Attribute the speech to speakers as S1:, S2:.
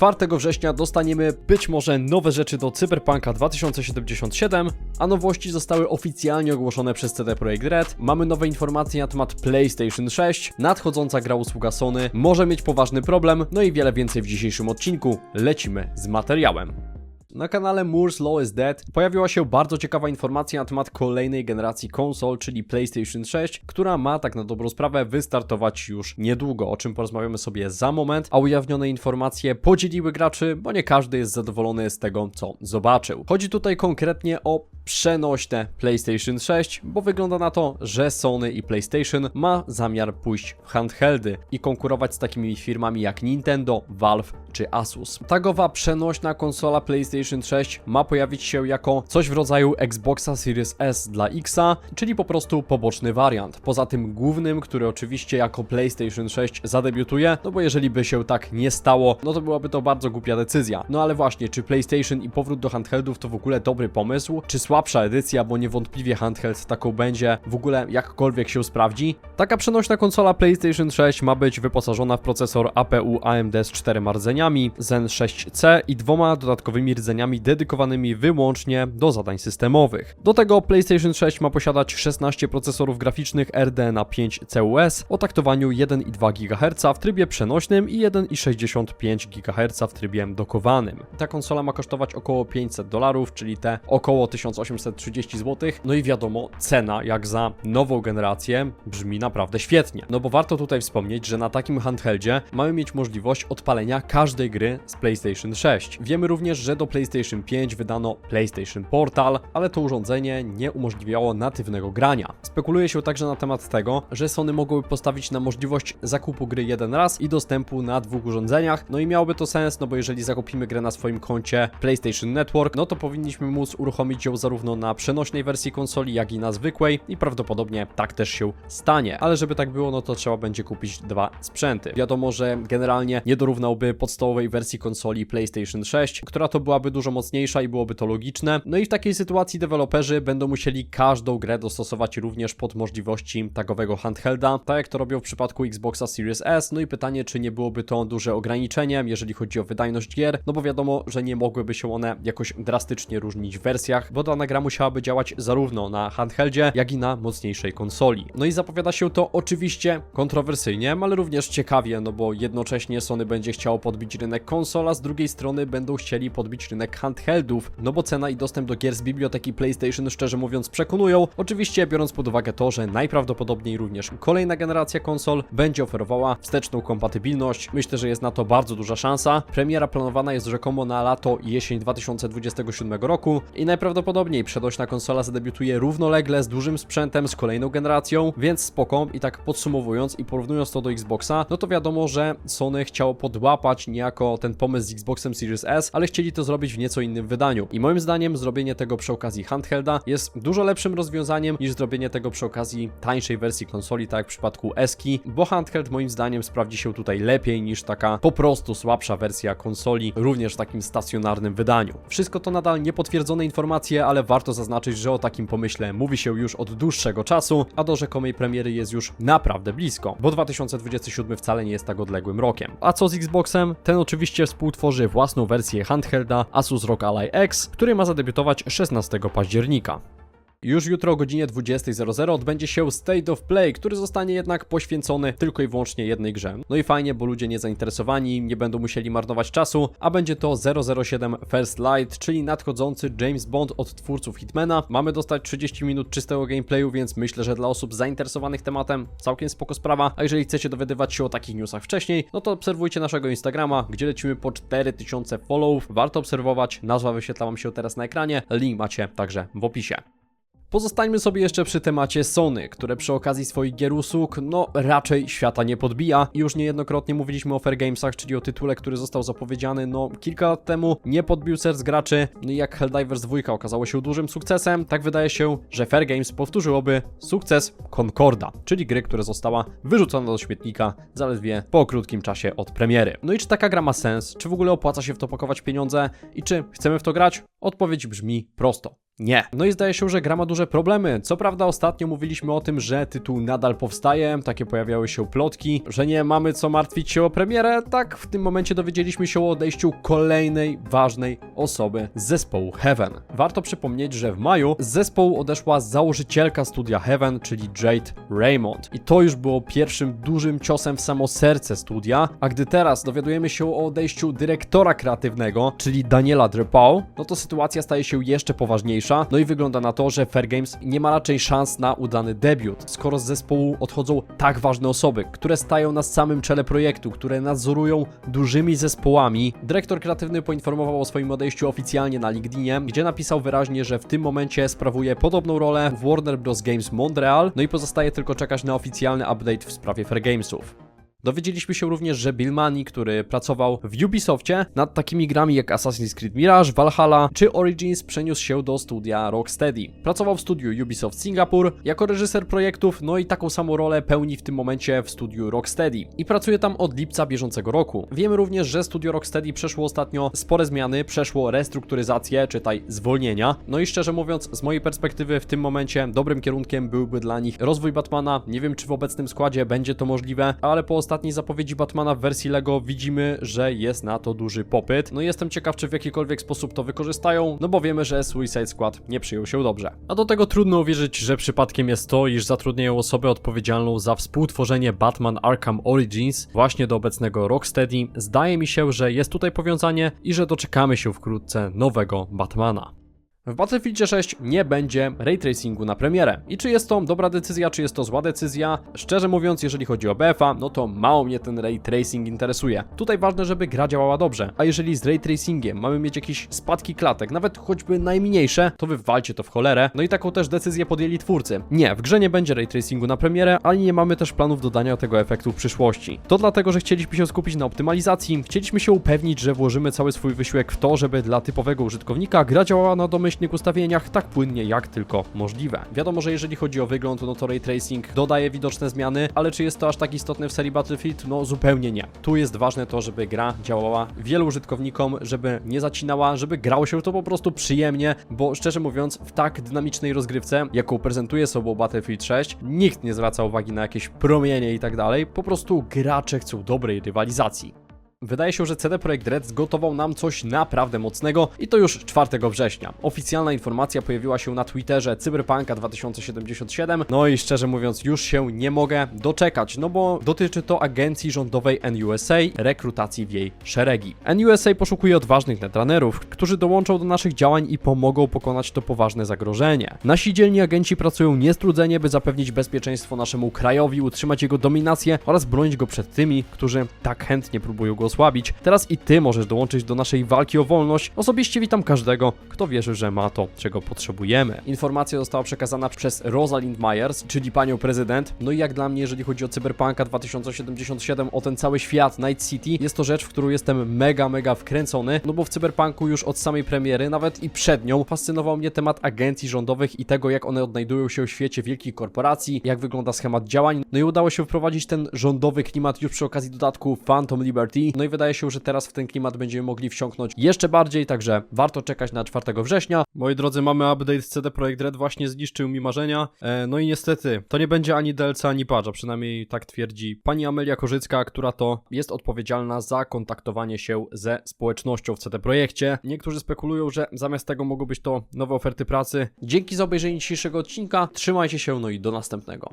S1: 4 września dostaniemy być może nowe rzeczy do Cyberpunka 2077, a nowości zostały oficjalnie ogłoszone przez CD Projekt Red. Mamy nowe informacje na temat PlayStation 6, nadchodząca gra usługa Sony może mieć poważny problem, no i wiele więcej w dzisiejszym odcinku. Lecimy z materiałem. Na kanale Moore's Law is Dead pojawiła się bardzo ciekawa informacja na temat kolejnej generacji konsol, czyli PlayStation 6, która ma tak na dobrą sprawę wystartować już niedługo, o czym porozmawiamy sobie za moment, a ujawnione informacje podzieliły graczy, bo nie każdy jest zadowolony z tego, co zobaczył. Chodzi tutaj konkretnie o przenośne PlayStation 6, bo wygląda na to, że Sony i PlayStation ma zamiar pójść w handheldy i konkurować z takimi firmami jak Nintendo, Valve czy Asus. Tagowa przenośna konsola PlayStation 6 ma pojawić się jako coś w rodzaju Xboxa Series S dla Xa, czyli po prostu poboczny wariant. Poza tym głównym, który oczywiście jako PlayStation 6 zadebiutuje, no bo jeżeli by się tak nie stało, no to byłaby to bardzo głupia decyzja. No ale właśnie, czy PlayStation i powrót do handheldów to w ogóle dobry pomysł? Czy słabsza edycja, bo niewątpliwie handheld taką będzie, w ogóle jakkolwiek się sprawdzi? Taka przenośna konsola PlayStation 6 ma być wyposażona w procesor APU AMD z 4 rdzeniami, Zen 6C i dwoma dodatkowymi rdzeniami dedykowanymi wyłącznie do zadań systemowych. Do tego PlayStation 6 ma posiadać 16 procesorów graficznych RDNA 5 CUS o taktowaniu 1,2 GHz w trybie przenośnym i 1,65 GHz w trybie dokowanym. Ta konsola ma kosztować około 500 dolarów, czyli te około 1830 zł. No i wiadomo, cena jak za nową generację brzmi naprawdę świetnie. No bo warto tutaj wspomnieć, że na takim handheldzie mamy mieć możliwość odpalenia każdej gry z PlayStation 6. Wiemy również, że do PlayStation 5 wydano PlayStation Portal, ale to urządzenie nie umożliwiało natywnego grania. Spekuluje się także na temat tego, że Sony mogłyby postawić na możliwość zakupu gry jeden raz i dostępu na dwóch urządzeniach. No i miałoby to sens, no bo jeżeli zakupimy grę na swoim koncie PlayStation Network, no to powinniśmy móc uruchomić ją zarówno na przenośnej wersji konsoli, jak i na zwykłej i prawdopodobnie tak też się stanie. Ale żeby tak było, no to trzeba będzie kupić dwa sprzęty. Wiadomo, że generalnie nie dorównałby podstawowej wersji konsoli PlayStation 6, która to byłaby dużo mocniejsza i byłoby to logiczne. No i w takiej sytuacji deweloperzy będą musieli każdą grę dostosować również pod możliwości tagowego handhelda, tak jak to robią w przypadku Xboxa Series S. No i pytanie, czy nie byłoby to duże ograniczenie, jeżeli chodzi o wydajność gier, no bo wiadomo, że nie mogłyby się one jakoś drastycznie różnić w wersjach, bo dana gra musiałaby działać zarówno na handheldzie, jak i na mocniejszej konsoli. No i zapowiada się to oczywiście kontrowersyjnie, ale również ciekawie, no bo jednocześnie Sony będzie chciało podbić rynek konsola, z drugiej strony będą chcieli podbić rynek handheldów, no bo cena i dostęp do gier z biblioteki PlayStation szczerze mówiąc przekonują, oczywiście biorąc pod uwagę to, że najprawdopodobniej również kolejna generacja konsol będzie oferowała wsteczną kompatybilność. Myślę, że jest na to bardzo duża szansa. Premiera planowana jest rzekomo na lato i jesień 2027 roku i najprawdopodobniej przenośna konsola zadebiutuje równolegle z dużym sprzętem z kolejną generacją, więc spoko i tak podsumowując i porównując to do Xboxa, no to wiadomo, że Sony chciało podłapać niejako ten pomysł z Xboxem Series S, ale chcieli to zrobić w nieco innym wydaniu. I moim zdaniem zrobienie tego przy okazji handhelda jest dużo lepszym rozwiązaniem niż zrobienie tego przy okazji tańszej wersji konsoli, tak jak w przypadku Eski, bo handheld moim zdaniem sprawdzi się tutaj lepiej niż taka po prostu słabsza wersja konsoli, również w takim stacjonarnym wydaniu. Wszystko to nadal niepotwierdzone informacje, ale warto zaznaczyć, że o takim pomyśle mówi się już od dłuższego czasu, a do rzekomej premiery jest już naprawdę blisko, bo 2027 wcale nie jest tak odległym rokiem. A co z Xboxem? Ten oczywiście współtworzy własną wersję handhelda Asus ROG Ally X, który ma zadebiutować 16 października. Już jutro o godzinie 20.00 odbędzie się State of Play, który zostanie jednak poświęcony tylko i wyłącznie jednej grze. No i fajnie, bo ludzie niezainteresowani nie będą musieli marnować czasu, a będzie to 007 First Light, czyli nadchodzący James Bond od twórców Hitmana. Mamy dostać 30 minut czystego gameplayu, więc myślę, że dla osób zainteresowanych tematem całkiem spoko sprawa, a jeżeli chcecie dowiadywać się o takich newsach wcześniej, no to obserwujcie naszego Instagrama, gdzie lecimy po 4000 followów. Warto obserwować, nazwa wyświetla wam się teraz na ekranie, link macie także w opisie. Pozostańmy sobie jeszcze przy temacie Sony, które przy okazji swoich gier usług, no raczej świata nie podbija. Już niejednokrotnie mówiliśmy o Fair Gamesach, czyli o tytule, który został zapowiedziany no kilka lat temu, nie podbił serc graczy. No jak Helldivers 2 okazało się dużym sukcesem, tak wydaje się, że Fair Games powtórzyłoby sukces Concorda, czyli gry, która została wyrzucona do śmietnika zaledwie po krótkim czasie od premiery. No i czy taka gra ma sens? Czy w ogóle opłaca się w to pakować pieniądze? I czy chcemy w to grać? Odpowiedź brzmi prosto. Nie. No i zdaje się, że gra ma duże problemy. Co prawda ostatnio mówiliśmy o tym, że tytuł nadal powstaje, takie pojawiały się plotki, że nie mamy co martwić się o premierę, tak w tym momencie dowiedzieliśmy się o odejściu kolejnej ważnej osoby z zespołu Heaven. Warto przypomnieć, że w maju z zespołu odeszła założycielka studia Heaven, czyli Jade Raymond. I to już było pierwszym dużym ciosem w samo serce studia, a gdy teraz dowiadujemy się o odejściu dyrektora kreatywnego, czyli Daniela Drepau, no to sytuacja staje się jeszcze poważniejsza, no i wygląda na to, że Fair Games nie ma raczej szans na udany debiut, skoro z zespołu odchodzą tak ważne osoby, które stają na samym czele projektu, które nadzorują dużymi zespołami. Dyrektor kreatywny poinformował o swoim odejściu oficjalnie na LinkedInie, gdzie napisał wyraźnie, że w tym momencie sprawuje podobną rolę w Warner Bros. Games Montreal, no i pozostaje tylko czekać na oficjalny update w sprawie Fair Gamesów. Dowiedzieliśmy się również, że Bill Money, który pracował w Ubisoftie nad takimi grami jak Assassin's Creed Mirage, Valhalla czy Origins przeniósł się do studia Rocksteady. Pracował w studiu Ubisoft Singapur jako reżyser projektów, no i taką samą rolę pełni w tym momencie w studiu Rocksteady i pracuje tam od lipca bieżącego roku. Wiemy również, że studio Rocksteady przeszło ostatnio spore zmiany, przeszło restrukturyzację, czytaj zwolnienia. No i szczerze mówiąc, z mojej perspektywy w tym momencie dobrym kierunkiem byłby dla nich rozwój Batmana. Nie wiem, czy w obecnym składzie będzie to możliwe, ale po ostatniej zapowiedzi Batmana w wersji Lego widzimy, że jest na to duży popyt. No i jestem ciekaw, czy w jakikolwiek sposób to wykorzystają, no bo wiemy, że Suicide Squad nie przyjął się dobrze. A do tego trudno uwierzyć, że przypadkiem jest to, iż zatrudniają osobę odpowiedzialną za współtworzenie Batman Arkham Origins właśnie do obecnego Rocksteady. Zdaje mi się, że jest tutaj powiązanie i że doczekamy się wkrótce nowego Batmana. W Battlefieldzie 6 nie będzie ray tracingu na premierę. I czy jest to dobra decyzja, czy jest to zła decyzja? Szczerze mówiąc, jeżeli chodzi o BFA, no to mało mnie ten ray tracing interesuje. Tutaj ważne, żeby gra działała dobrze. A jeżeli z ray tracingiem mamy mieć jakieś spadki klatek, nawet choćby najmniejsze, to wywalcie to w cholerę. No i taką też decyzję podjęli twórcy. Nie, w grze nie będzie ray tracingu na premierę, ale nie mamy też planów dodania tego efektu w przyszłości. To dlatego, że chcieliśmy się skupić na optymalizacji, chcieliśmy się upewnić, że włożymy cały swój wysiłek w to, żeby dla typowego użytkownika gra działała na domyślnych ustawieniach tak płynnie jak tylko możliwe. Wiadomo, że jeżeli chodzi o wygląd, no to ray tracing dodaje widoczne zmiany, ale czy jest to aż tak istotne w serii Battlefield? No zupełnie nie. Tu jest ważne to, żeby gra działała wielu użytkownikom, żeby nie zacinała, żeby grało się to po prostu przyjemnie, bo szczerze mówiąc, w tak dynamicznej rozgrywce, jaką prezentuje sobą Battlefield 6, nikt nie zwraca uwagi na jakieś promienie i tak dalej, po prostu gracze chcą dobrej rywalizacji. Wydaje się, że CD Projekt Red zgotował nam coś naprawdę mocnego i to już 4 września. Oficjalna informacja pojawiła się na Twitterze Cyberpunka 2077, no i szczerze mówiąc już się nie mogę doczekać, no bo dotyczy to agencji rządowej NUSA, rekrutacji w jej szeregi. NUSA poszukuje odważnych netrunnerów, którzy dołączą do naszych działań i pomogą pokonać to poważne zagrożenie. Nasi dzielni agenci pracują niestrudzenie, by zapewnić bezpieczeństwo naszemu krajowi, utrzymać jego dominację oraz bronić go przed tymi, którzy tak chętnie próbują go osłabić. Teraz i ty możesz dołączyć do naszej walki o wolność. Osobiście witam każdego, kto wierzy, że ma to, czego potrzebujemy. Informacja została przekazana przez Rosalind Myers, czyli panią prezydent. No i jak dla mnie, jeżeli chodzi o Cyberpunka 2077, o ten cały świat Night City, jest to rzecz, w którą jestem mega, mega wkręcony, no bo w Cyberpunku już od samej premiery, nawet i przed nią, fascynował mnie temat agencji rządowych i tego, jak one odnajdują się w świecie wielkich korporacji, jak wygląda schemat działań. No i udało się wprowadzić ten rządowy klimat już przy okazji dodatku Phantom Liberty. No i wydaje się, że teraz w ten klimat będziemy mogli wsiąknąć jeszcze bardziej, także warto czekać na 4 września. Moi drodzy, mamy update CD Projekt Red, właśnie zniszczył mi marzenia. E, no i niestety, to nie będzie ani DLC, ani patcha, przynajmniej tak twierdzi pani Amelia Korzycka, która to jest odpowiedzialna za kontaktowanie się ze społecznością w CD Projekcie. Niektórzy spekulują, że zamiast tego mogą być to nowe oferty pracy. Dzięki za obejrzenie dzisiejszego odcinka, trzymajcie się, no i do następnego.